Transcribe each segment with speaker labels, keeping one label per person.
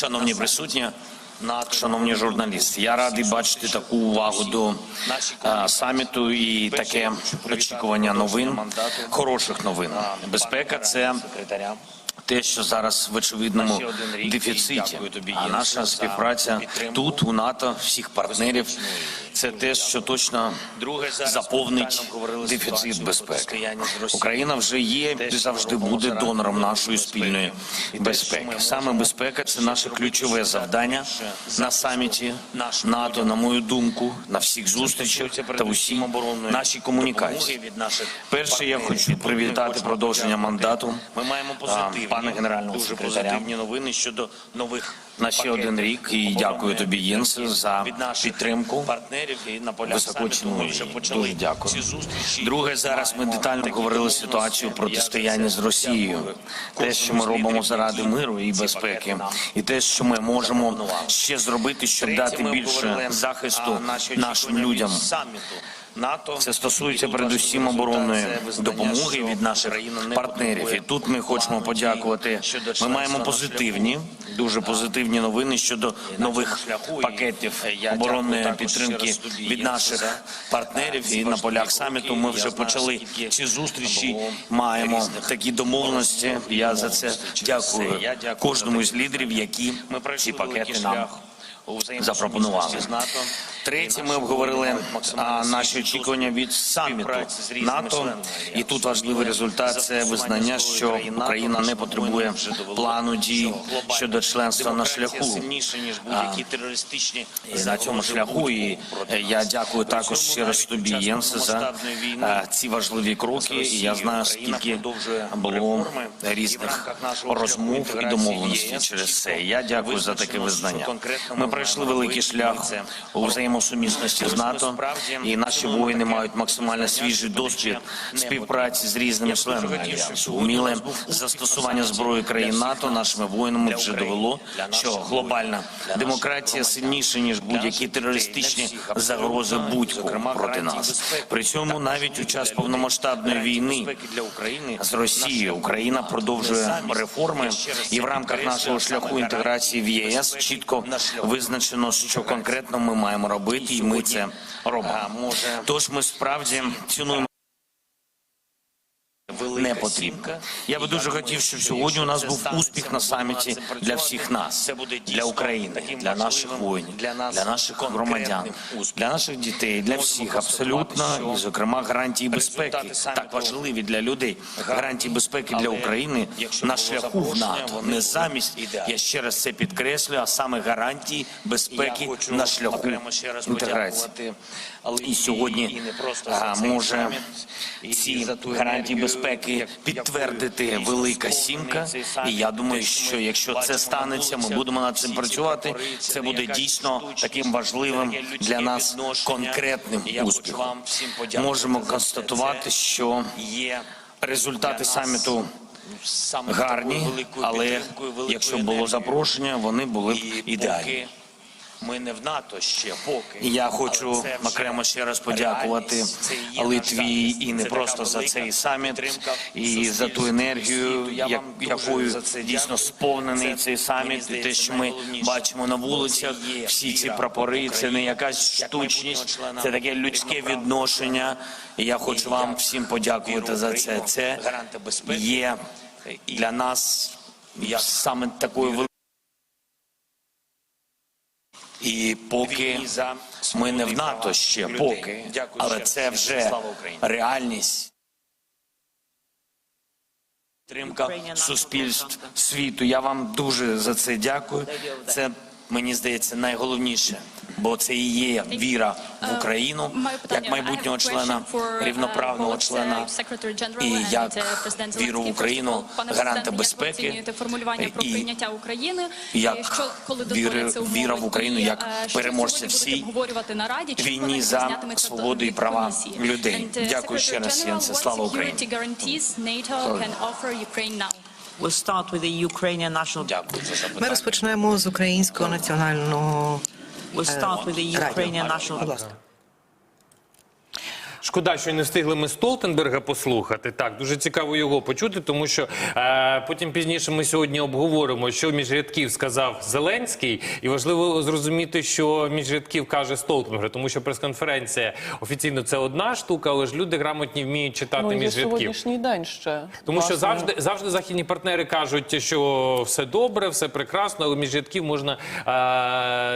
Speaker 1: Шановні присутні, шановні журналісти, я радий бачити таку увагу до е, саміту і таке очікування новин, хороших новин. Безпека це те, що зараз в очевидному дефіциті. А наша співпраця тут, у НАТО, всіх партнерів, це те, що точно заповнить дефіцит безпеки. Україна вже є і завжди буде донором нашої спільної безпеки. Саме безпека це наше ключове завдання на саміті НАТО, на мою думку, на всіх зустрічах та в усій нашій комунікації. Перше, я хочу привітати продовження мандату.
Speaker 2: Ми маємо позитивні,
Speaker 1: пане генерального
Speaker 2: дуже позитивні новини щодо нових
Speaker 1: На ще один рік і дякую тобі, Єнсе, за підтримку.
Speaker 2: партнерів і на полях
Speaker 1: Високо
Speaker 2: саміту
Speaker 1: ціную
Speaker 2: ми вже
Speaker 1: її.
Speaker 2: почали
Speaker 1: Дуже дякую. Друге, зараз ми детально говорили ситуацію протистояння з Росією, те, що ми робимо заради миру і безпеки, і те, що ми можемо ще зробити, щоб дати більше захисту нашим людям.
Speaker 2: НАТО.
Speaker 1: Це стосується передусім оборонної допомоги від наших партнерів. І тут ми хочемо подякувати. Ми маємо позитивні, дуже позитивні новини щодо нових пакетів оборонної
Speaker 2: також ще
Speaker 1: підтримки від наших партнерів. І на полях саміту ми вже почали ці зустрічі. Маємо такі домовленості. Я за це дякую кожному з лідерів, які ці пакети нам запропонували. Третє, ми обговорили наші очікування від саміту НАТО. І тут важливий результат це визнання, що Україна не потребує плану дій щодо членства на шляху.
Speaker 2: сильніше ніж будь-які терористичні
Speaker 1: на цьому шляху, і е, я дякую також ще раз тобі, Єнсе, за е, ці важливі кроки. І я знаю, скільки було різних розмов і домовленостей через це. Я дякую за таке визнання. Ми пройшли великий шлях у взаємосумісності з НАТО, і наші воїни мають максимально свіжий досвід співпраці з різними членами альянсу. Уміле застосування зброї країн НАТО нашими воїнами вже довело, що глобальна демократія сильніша ніж будь-які терористичні загрози будь-кого проти нас. При цьому навіть у час повномасштабної війни з Росією Україна продовжує реформи, і в рамках нашого шляху інтеграції в єС чітко визначено, що конкретно ми маємо робити, і ми це робимо. Тож ми справді цінуємо. Не потрібно. Я би дуже хотів, щоб сьогодні у нас був успіх на саміті для всіх нас, для України, для наших воїнів, для наших громадян, для наших дітей, для всіх абсолютно, і зокрема гарантії безпеки, так важливі для людей. Гарантії безпеки для України на шляху в НАТО, не замість. Я ще раз це підкреслюю, а саме гарантії безпеки на шляху інтеграції. І сьогодні може ці гарантії безпеки підтвердити велика сімка. І я думаю, що якщо це станеться, ми будемо над цим працювати. Це буде дійсно таким важливим для нас конкретним успіхом. Можемо констатувати, що результати саміту гарні, але якщо було запрошення, вони були б ідеальні.
Speaker 2: Ми не в НАТО ще поки.
Speaker 1: Я хочу окремо ще раз подякувати Литві і не просто за цей саміт, і за ту енергію.
Speaker 2: Я
Speaker 1: якою дійсно сповнений цей саміт, і те, що ми бачимо на вулицях, всі ці прапори, це не якась штучність, це таке людське відношення. І я хочу вам всім подякувати за це. Це є для нас саме такою великою. І поки
Speaker 2: за
Speaker 1: ми не в НАТО ще поки,
Speaker 2: Дякую
Speaker 1: але це вже реальність. Підтримка суспільств світу. Я вам дуже за це дякую. Це мені здається найголовніше, бо це і є віра в Україну як майбутнього члена, рівноправного члена і як віру в Україну, гаранта безпеки, і
Speaker 3: прийняття України?
Speaker 1: як
Speaker 3: що, коли
Speaker 1: віри- віра в Україну як
Speaker 3: е,
Speaker 1: переможця всій
Speaker 3: на Раді?
Speaker 1: Війні за свободу і права людей.
Speaker 3: Uh,
Speaker 1: Дякую ще раз,
Speaker 3: General,
Speaker 1: Слава Україні.
Speaker 4: We'll start with the Ukrainian national.
Speaker 2: Дякую за
Speaker 5: Ми розпочнемо з українського національного
Speaker 4: We'll start with the Ukrainian national.
Speaker 5: Шкода, що не встигли ми Столтенберга послухати. Так, дуже цікаво його почути, тому що е, потім пізніше ми сьогодні обговоримо, що між рядків сказав Зеленський, і важливо зрозуміти, що між рядків каже Столтенберг, тому що прес-конференція офіційно це одна штука, але ж люди грамотні вміють читати
Speaker 6: Ну,
Speaker 5: між рядків.
Speaker 6: сьогоднішній день ще.
Speaker 5: Тому що завжди завжди західні партнери кажуть, що все добре, все прекрасно, але між рядків можна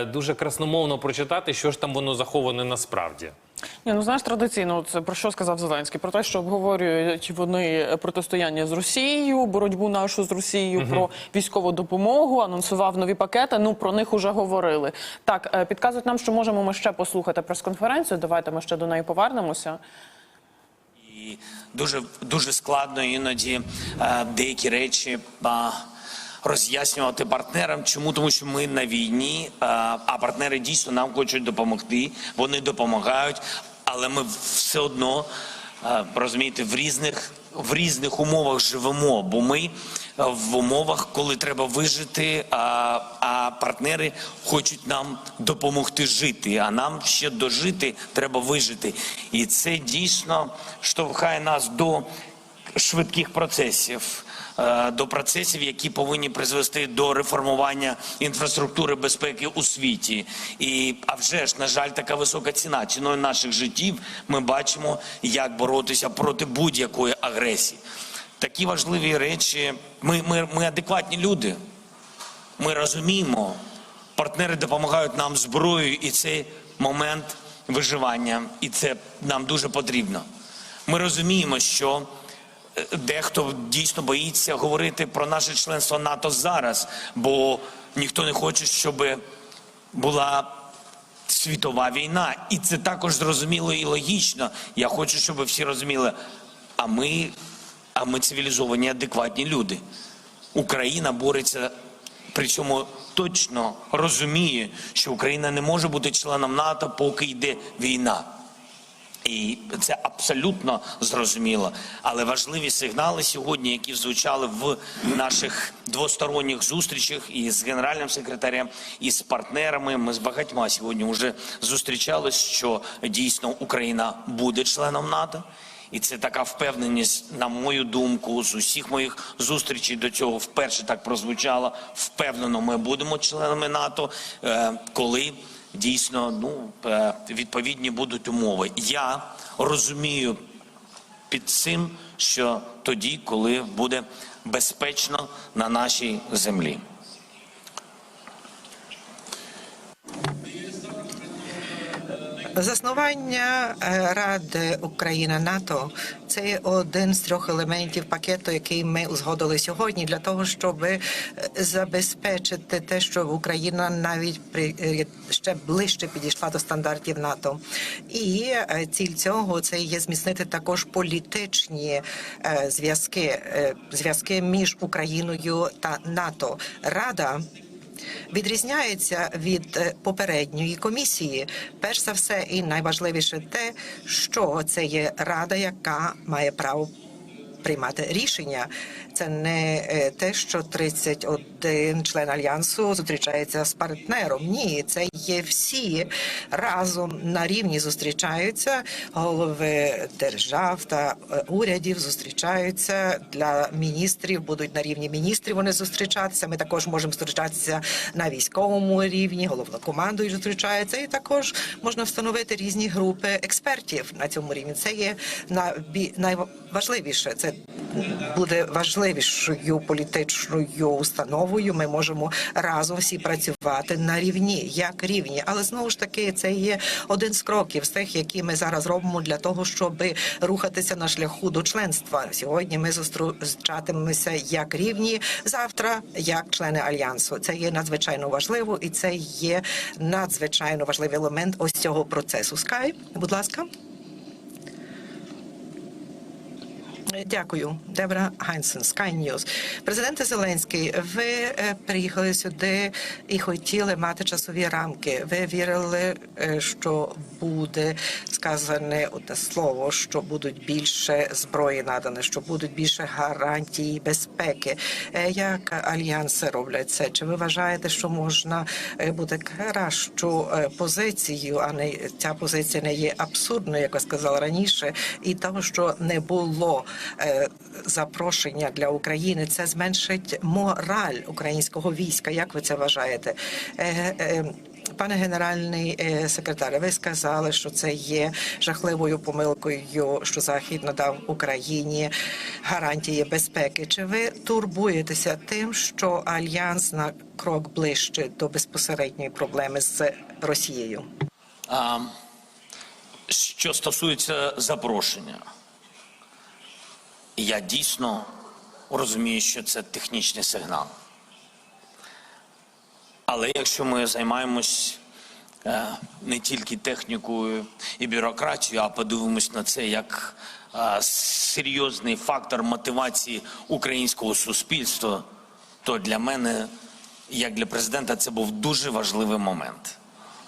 Speaker 5: е, дуже красномовно прочитати, що ж там воно заховане насправді.
Speaker 6: Ні, ну знаєш, традиційно це про що сказав Зеленський? Про те, що обговорюють вони протистояння з Росією, боротьбу нашу з Росією, про військову допомогу, анонсував нові пакети. Ну про них уже говорили. Так, е, підказують нам, що можемо ми ще послухати прес-конференцію. Давайте ми ще до неї повернемося.
Speaker 1: І дуже дуже складно іноді е, деякі речі роз'яснювати партнерам. Чому? Тому що ми на війні, а партнери дійсно нам хочуть допомогти. Вони допомагають, але ми все одно розумієте, в різних в різних умовах живемо, бо ми е, в умовах, коли треба вижити, а, а партнери хочуть нам допомогти жити. А нам ще дожити треба вижити. І це дійсно штовхає нас до швидких процесів. Е, До процесів, які повинні призвести до реформування інфраструктури безпеки у світі, і а вже ж на жаль, така висока ціна ціною наших життів. Ми бачимо, як боротися проти будь-якої агресії. Такі важливі речі. Ми, ми, ми адекватні люди. Ми розуміємо, партнери допомагають нам зброєю, і це момент виживання, і це нам дуже потрібно. Ми розуміємо, що дехто дійсно боїться говорити про наше членство НАТО зараз, бо ніхто не хоче, щоб була світова війна. І це також зрозуміло і логічно. Я хочу, щоб всі розуміли, а ми, а ми цивілізовані, адекватні люди. Україна бореться, при цьому точно розуміє, що Україна не може бути членом НАТО, поки йде війна. І це абсолютно зрозуміло. Але важливі сигнали сьогодні, які звучали в наших двосторонніх зустрічах і з генеральним секретарем, і з партнерами. Ми з багатьма сьогодні вже зустрічались, що дійсно Україна буде членом НАТО. І це така впевненість, на мою думку, з усіх моїх зустрічей до цього вперше так прозвучало. Впевнено, ми будемо членами НАТО, е, коли дійсно ну, е, відповідні будуть умови. Я розумію під цим, що тоді, коли буде безпечно на нашій землі.
Speaker 7: Заснування е, Ради Україна НАТО це один з трьох елементів пакету, який ми узгодили сьогодні, для того, щоб е, забезпечити те, що Україна навіть при е, ще ближче підійшла до стандартів НАТО. І ціль цього це є зміцнити також політичні зв'язки, зв'язки між Україною та НАТО. Рада відрізняється від е, попередньої комісії. Перш за все, і найважливіше те, що це є рада, яка має право приймати рішення. Це не е, те, що 31 член альянсу зустрічається з партнером. Ні, це є всі разом на рівні зустрічаються. Голови держав та е, урядів зустрічаються для міністрів. Будуть на рівні міністрів вони зустрічатися. Ми також можемо зустрічатися на військовому рівні. Головнокомандуючий зустрічається, і також можна встановити різні групи експертів на цьому рівні. Це є найбі- найважливіше. Це буде важливішою політичною установою. Ми можемо разом всі працювати на рівні, як рівні. Але знову ж таки, це є один з кроків з тих, які ми зараз робимо для того, щоб рухатися на шляху до членства. Сьогодні ми зустрічатимемося як рівні завтра, як члени альянсу. Це є надзвичайно важливо, і це є надзвичайно важливий елемент ось цього процесу. Скай, будь ласка. Дякую, Дебра Гайнсен, Sky News. Президенте Зеленський, ви е, приїхали сюди і хотіли мати часові рамки. Ви вірили, е, що буде сказане одне слово, що будуть більше зброї надане, що будуть більше гарантій безпеки. Е, Як альянси роблять це? Чи ви вважаєте, що можна буде кращу позицію, а не ця позиція не є абсурдною, як ви сказали раніше, і того, що не було запрошення для України, це зменшить мораль українського війська. Як ви це вважаєте? Е, е, Пане генеральний е, секретар, ви сказали, що це є жахливою помилкою, що Захід надав Україні гарантії безпеки. Чи ви турбуєтеся тим, що альянс на крок ближче до безпосередньої проблеми з Росією?
Speaker 1: А, що стосується запрошення, я дійсно розумію, що це технічний сигнал. Але якщо ми займаємось е, не тільки технікою і бюрократією, а подивимось на це як е, серйозний фактор мотивації українського суспільства, то для мене, як для президента, це був дуже важливий момент.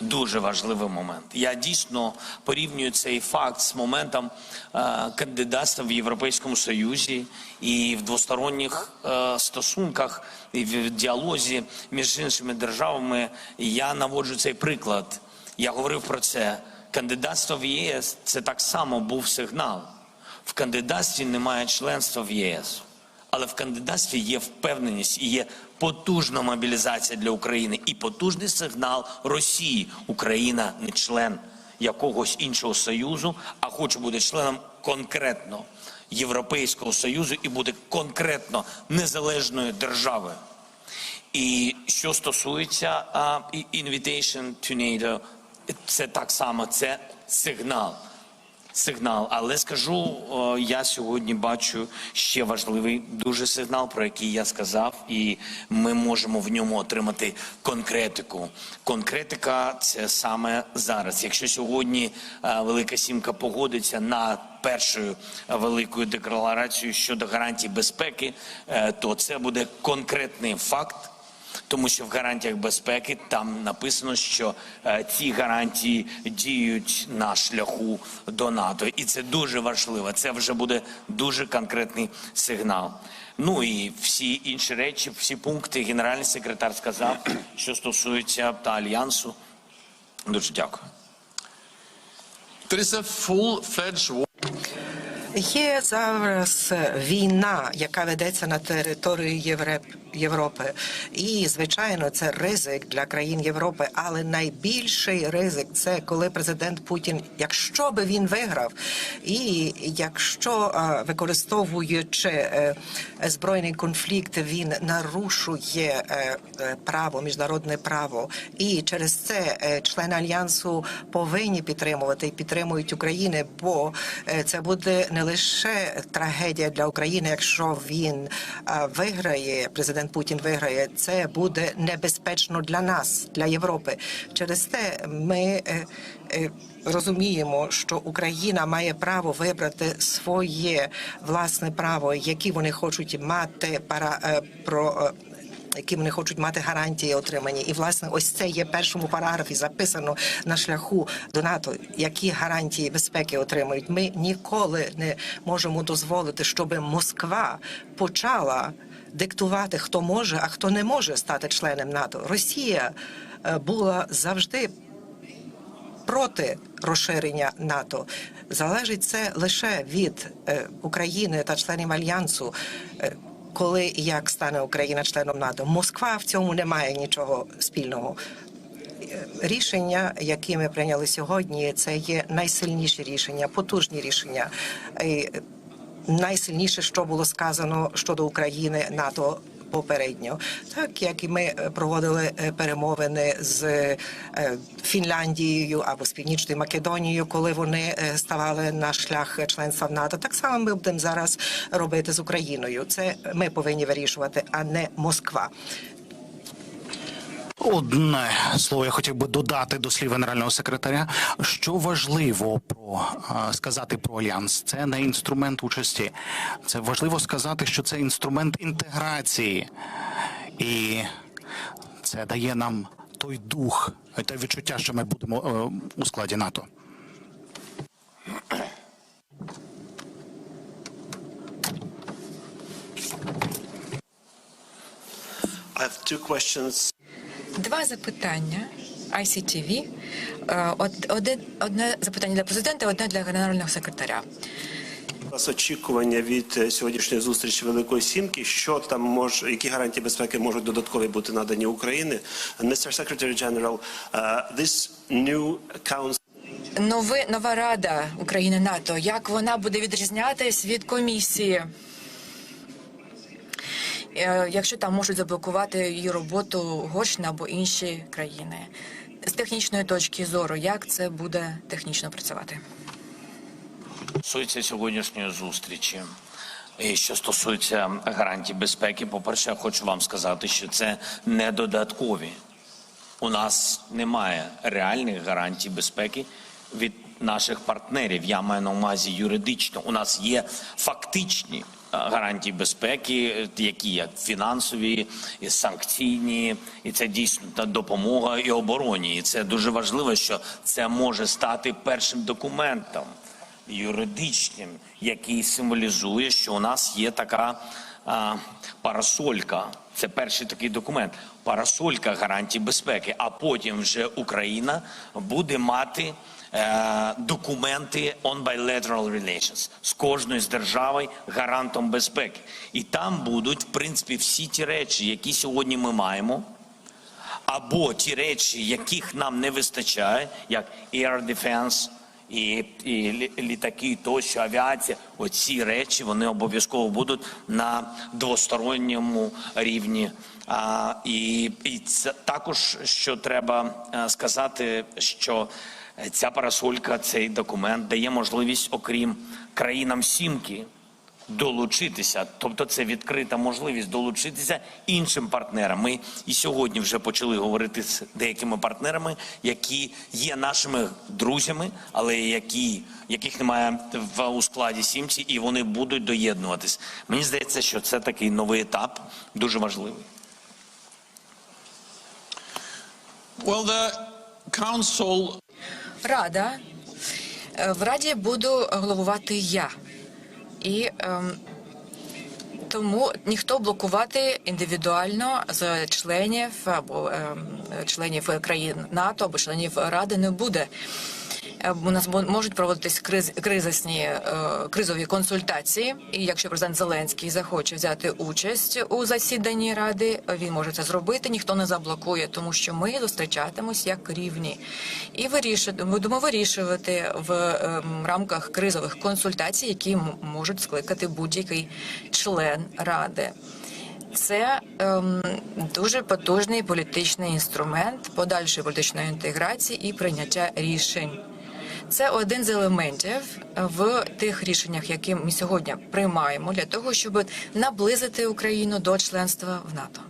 Speaker 1: Дуже важливий момент. Я дійсно порівнюю цей факт з моментом е, кандидатства в Європейському Союзі і в двосторонніх е, стосунках і в діалозі між іншими державами. Я наводжу цей приклад. Я говорив про це. Кандидатство в ЄС це так само був сигнал. В кандидатстві немає членства в ЄС. Але в кандидатстві є впевненість і є потужна мобілізація для України і потужний сигнал Росії. Україна не член якогось іншого союзу, а хоче бути членом конкретно Європейського союзу і буде конкретно незалежною державою. І що стосується і- invitation to NATO, це так само це сигнал. Сигнал, але скажу, я сьогодні бачу ще важливий дуже сигнал, про який я сказав, і ми можемо в ньому отримати конкретику. Конкретика це саме зараз. Якщо сьогодні е, Велика Сімка погодиться на першою великою декларацією щодо гарантій безпеки, е, то це буде конкретний факт. Тому що в гарантіях безпеки там написано, що е, ці гарантії діють на шляху до НАТО, і це дуже важливо. Це вже буде дуже конкретний сигнал. Ну і всі інші речі, всі пункти генеральний секретар сказав, що стосується та альянсу. Дуже дякую.
Speaker 7: Є зараз війна, яка ведеться на території Євреп- Європи, і звичайно, це ризик для країн Європи. Але найбільший ризик це коли президент Путін, якщо би він виграв, і якщо використовуючи е, збройний конфлікт, він нарушує е, е, право, міжнародне право, і через це е, члени альянсу повинні підтримувати і підтримують України, бо е, це буде не лише трагедія для України, якщо він е, виграє, президент Путін виграє, це буде небезпечно для нас, для Європи. Через це ми. е, е, Розуміємо, що Україна має право вибрати своє власне право, які вони хочуть мати пара е, про які вони хочуть мати гарантії отримані. І власне, ось це є першому параграфі записано на шляху до НАТО, які гарантії безпеки отримують. Ми ніколи не можемо дозволити, щоб Москва почала диктувати, хто може, а хто не може стати членом НАТО. Росія е, була завжди проти розширення НАТО. Залежить це лише від е, України та членів альянсу. е, Коли і як стане Україна членом НАТО, Москва в цьому не має нічого спільного. Рішення, які ми прийняли сьогодні, це є найсильніші рішення, потужні рішення. Найсильніше, що було сказано щодо України НАТО попередньо, так як і ми е, проводили е, перемовини з е, Фінляндією або з Північною Македонією, коли вони ставали на шлях членства в НАТО. Так само ми будемо зараз робити з Україною. Це ми повинні вирішувати, а не Москва.
Speaker 8: Одне слово я хотів би додати до слів генерального секретаря. Що важливо про сказати про альянс? Це не інструмент участі. Це важливо сказати, що це інструмент інтеграції, і це дає нам той дух, те відчуття, що ми будемо е, у складі НАТО.
Speaker 9: I have two questions.
Speaker 10: Два запитання ICTV. Е, од- Одне, одне запитання для президента, одне для генерального секретаря.
Speaker 9: У вас очікування від е, сьогоднішньої зустрічі Великої Сімки. Що там може, які гарантії безпеки можуть додаткові бути надані Україні? Mr. Secretary General, uh, this new council
Speaker 10: Нови, нова рада України НАТО. Як вона буде відрізнятись від комісії? Е, Якщо там можуть заблокувати її роботу Угорщина або інші країни, з технічної точки зору, як це буде технічно працювати?
Speaker 1: стосується сьогоднішньої зустрічі. І що стосується гарантій безпеки, по-перше, я хочу вам сказати, що це не додаткові. У нас немає реальних гарантій безпеки від наших партнерів. Я маю на увазі юридично. У нас є фактичні е, гарантії безпеки, е, які як фінансові, і санкційні, і це дійсно та допомога і обороні. І це дуже важливо, що це може стати першим документом юридичним, який символізує, що у нас є така а, парасолька. Це перший такий документ. Парасолька гарантій безпеки. А потім вже Україна буде мати е, документи on bilateral relations з кожною з державою гарантом безпеки. І там будуть, в принципі, всі ті речі, які сьогодні ми маємо або ті речі, яких нам не вистачає, як air defense, і, і лі- літаки, тощо авіація. Оці речі вони обов'язково будуть на двосторонньому рівні. А, і, і це також що треба е, сказати, що ця парасолька, цей документ дає можливість, окрім країнам сімки, долучитися, тобто це відкрита можливість долучитися іншим партнерам. Ми і сьогодні вже почали говорити з деякими партнерами, які є нашими друзями, але які яких немає в у складі сімці, і вони будуть доєднуватись. Мені здається, що це такий новий етап, дуже важливий.
Speaker 11: Well, the council
Speaker 10: Рада. Е, В раді буду головувати я. І ем, тому ніхто блокувати індивідуально з членів або ем, членів країн НАТО або членів Ради не буде. Е, У нас мо- можуть проводитись криз, кризисні е, кризові консультації. І якщо президент Зеленський захоче взяти участь у засіданні ради, він може це зробити. Ніхто не заблокує, тому що ми зустрічатимось як рівні і вирішувати будемо вирішувати в ем, рамках кризових консультацій, які можуть скликати будь-який член ради. Це ем, дуже потужний політичний інструмент подальшої політичної інтеграції і прийняття рішень. Це один з елементів в тих рішеннях, які ми сьогодні приймаємо для того, щоб наблизити Україну до членства в НАТО.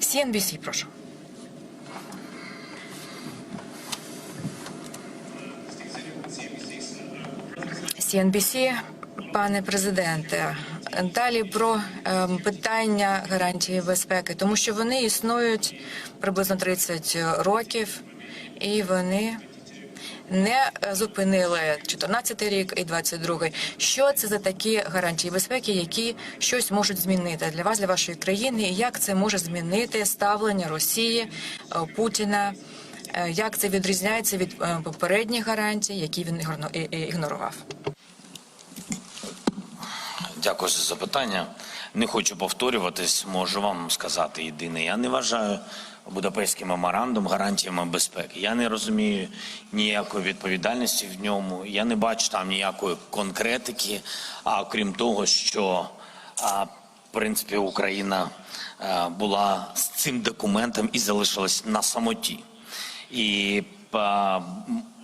Speaker 10: CNBC, прошу. CNBC, пане президенте, далі про ем, питання гарантії безпеки, тому що вони існують приблизно 30 років, і вони не зупинили 14 рік і 22 Що це за такі гарантії безпеки, які щось можуть змінити для вас, для вашої країни, і як це може змінити ставлення Росії, е, Путіна? Е, Як це відрізняється від е, попередніх гарантій, які він ігнорував?
Speaker 1: Дякую за запитання. Не хочу повторюватись, можу вам сказати єдине. Я не вважаю Будапештський меморандум гарантіями безпеки. Я не розумію ніякої відповідальності в ньому. Я не бачу там ніякої конкретики. А окрім того, що а, в принципі Україна а, була з цим документом і залишилась на самоті. І а,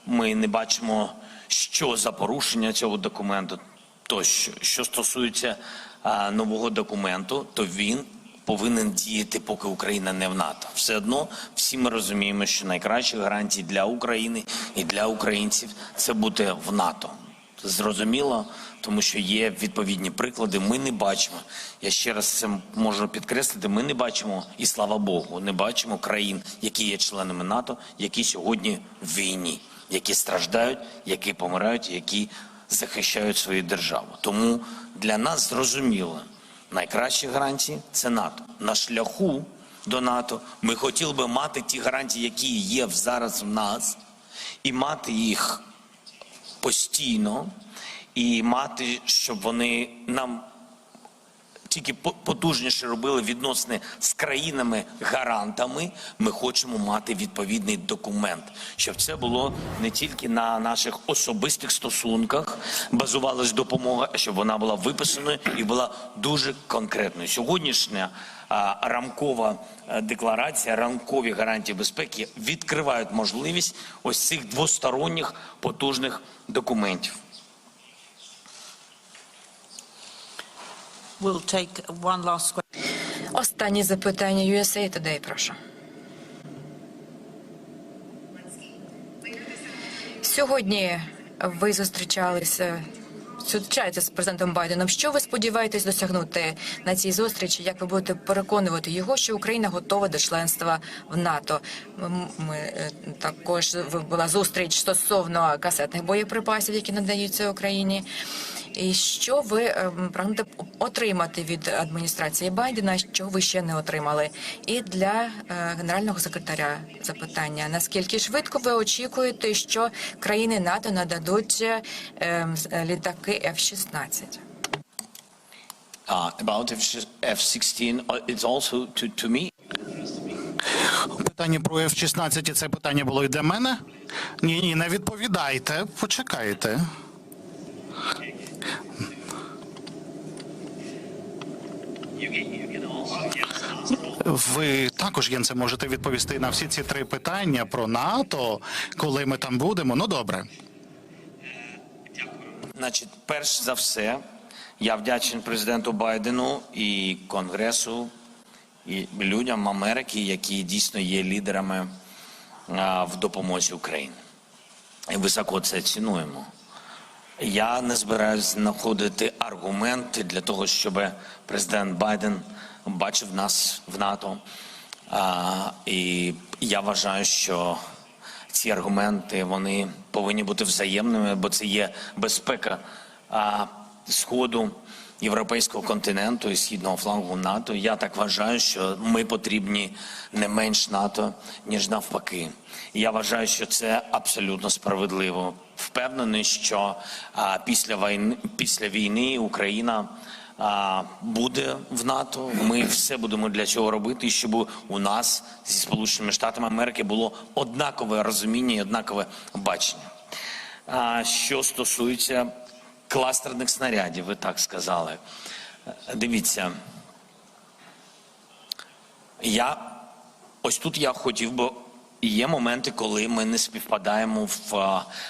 Speaker 1: ми не бачимо, що за порушення цього документу. Тощо, що стосується а, нового документу, то він повинен діяти, поки Україна не в НАТО. Все одно всі ми розуміємо, що найкращі гарантії для України і для українців це бути в НАТО. Зрозуміло, тому що є відповідні приклади. Ми не бачимо. Я ще раз це можу підкреслити. Ми не бачимо, і слава Богу, не бачимо країн, які є членами НАТО, які сьогодні в війні, які страждають, які помирають, які захищають свою державу. Тому для нас зрозуміло, найкращі гарантії це НАТО. На шляху до НАТО ми хотіли би мати ті гарантії, які є зараз в нас, і мати їх постійно і мати, щоб вони нам тільки потужніше робили відносини з країнами-гарантами. Ми хочемо мати відповідний документ, щоб це було не тільки на наших особистих стосунках, базувалась допомога, а щоб вона була виписаною і була дуже конкретною. Сьогоднішня а, рамкова е, декларація, рамкові гарантії безпеки відкривають можливість ось цих двосторонніх потужних документів.
Speaker 4: We'll take one last question.
Speaker 10: Останнє запитання USA Today, прошу. Сьогодні ви зустрічалися зустрічаєтеся з президентом Байденом. Що ви сподіваєтесь досягнути на цій зустрічі? Як ви будете переконувати його, що Україна готова до членства в НАТО? Ми е, також була зустріч стосовно касетних боєприпасів, які надаються Україні. І що ви ем, прагнете отримати від адміністрації Байдена, що ви ще не отримали? І для е, генерального секретаря запитання: наскільки швидко ви очікуєте, що країни НАТО нададуть е, ем, е, літаки F-16?
Speaker 1: Uh, about F- F-16, uh, it's also to, to me.
Speaker 8: Питання про F-16, це питання було і для мене? Ні, ні, не відповідайте. Почекайте. Ви також, Єнце, можете відповісти на всі ці три питання про НАТО, коли ми там будемо. Ну добре.
Speaker 1: Значить, перш за все, я вдячний президенту Байдену і Конгресу, і людям Америки, які дійсно є лідерами в допомозі Україні. І високо це цінуємо. Я не збираюся знаходити аргументи для того, щоб президент Байден бачив нас в НАТО. А, і я вважаю, що ці аргументи вони повинні бути взаємними, бо це є безпека а, сходу європейського континенту і східного флангу НАТО. Я так вважаю, що ми потрібні не менш НАТО, ніж навпаки. Я вважаю, що це абсолютно справедливо. Впевнений, що а, після війни, після війни Україна а, буде в НАТО. Ми все будемо для цього робити, щоб у нас зі Сполученими Штатами Америки було однакове розуміння і однакове бачення. А що стосується кластерних снарядів, ви так сказали. Дивіться, я ось тут я хотів би. Є моменти, коли ми не співпадаємо в,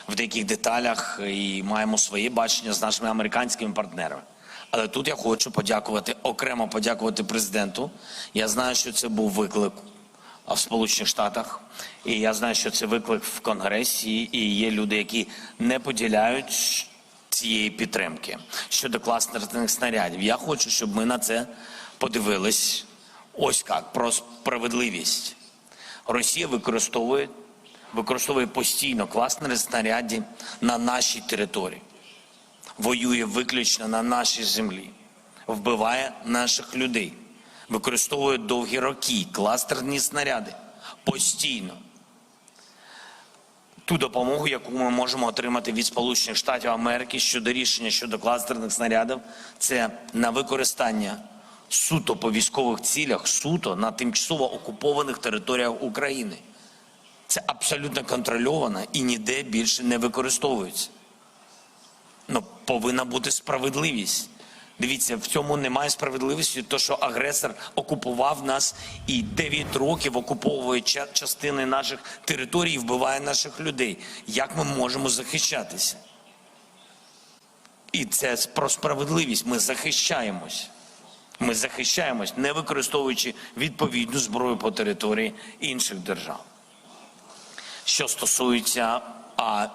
Speaker 1: в деяких деталях і маємо своє бачення з нашими американськими партнерами. Але тут я хочу подякувати окремо подякувати президенту. Я знаю, що це був виклик в Сполучених Штатах, і я знаю, що це виклик в Конгресі, і є люди, які не поділяють цієї підтримки щодо кластерних снарядів. Я хочу, щоб ми на це подивились. Ось як про справедливість. Росія використовує використовує постійно кластерні снаряди на нашій території, воює виключно на нашій землі, вбиває наших людей, використовує довгі роки кластерні снаряди. Постійно. Ту допомогу, яку ми можемо отримати від Сполучених Штатів Америки щодо рішення щодо кластерних снарядів, це на використання суто по військових цілях, суто на тимчасово окупованих територіях України. Це абсолютно контрольовано і ніде більше не використовується. Ну, повинна бути справедливість. Дивіться, в цьому немає справедливості, то що агресор окупував нас і 9 років окуповує частини наших територій і вбиває наших людей. Як ми можемо захищатися? І це про справедливість. Ми захищаємось. Ми захищаємось, не використовуючи відповідну зброю по території інших держав. Що стосується а,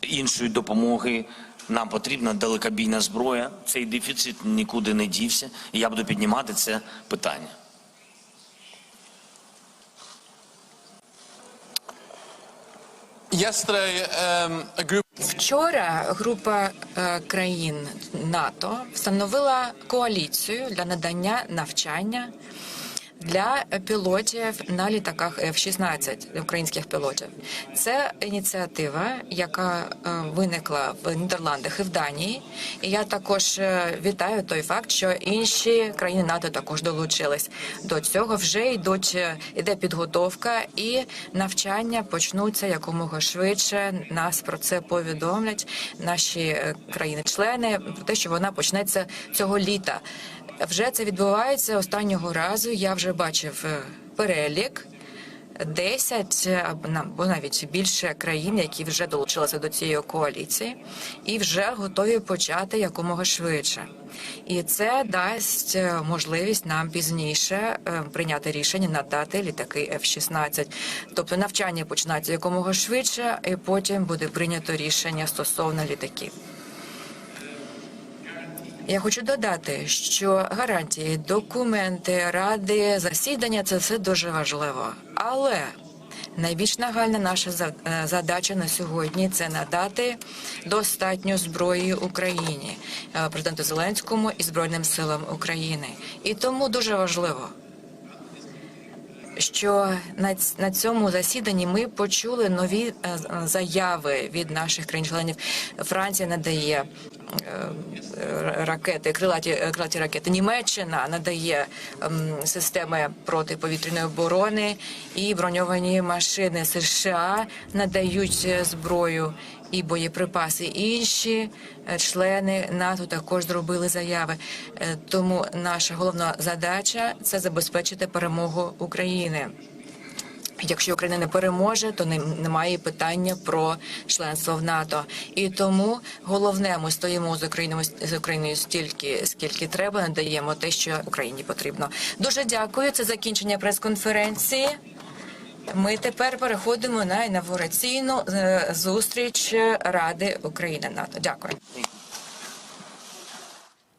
Speaker 1: іншої допомоги, нам потрібна далекобійна зброя. Цей дефіцит нікуди не дівся, і я буду піднімати це питання.
Speaker 10: Вчора група е, країн НАТО встановила коаліцію для надання навчання для пілотів на літаках F-16 українських пілотів. Це ініціатива, яка е, виникла в Нідерландах і в Данії. І я також е, вітаю той факт, що інші країни НАТО також долучились до цього. Вже йдуть е, іде підготовка і навчання почнуться якомога швидше. Нас про це повідомлять наші країни-члени про те, що вона почнеться цього літа. Вже це відбувається останнього разу. Я вже бачив е, перелік. 10 або на- або навіть більше країн, які вже долучилися до цієї коаліції, і вже готові почати якомога швидше. І це дасть е, можливість нам пізніше е, прийняти рішення надати літаки F-16. Тобто навчання починається якомога швидше, і потім буде прийнято рішення стосовно літаків. Я хочу додати, що гарантії, документи, ради, засідання це все дуже важливо. Але найбільш нагальна наша е, задача на сьогодні це надати достатньо зброї Україні, е, президенту Зеленському і Збройним силам України. І тому дуже важливо, що на, на цьому засіданні ми почули нові е, заяви від наших країн-членів. Франція надає ракети, крилаті, е, крилаті ракети. Німеччина надає ем, системи протиповітряної оборони і броньовані машини. США надають е, зброю і боєприпаси. Інші е, члени НАТО також зробили заяви. Е, Тому наша головна задача це забезпечити перемогу України. Якщо Україна не переможе, то не- немає питання про членство в НАТО. І тому головне, ми стоїмо з Україною з Україною стільки, скільки треба, надаємо те, що Україні потрібно. Дуже дякую. Це закінчення прес-конференції. Ми тепер переходимо на інавгураційну е, зустріч Ради України НАТО. Дякую.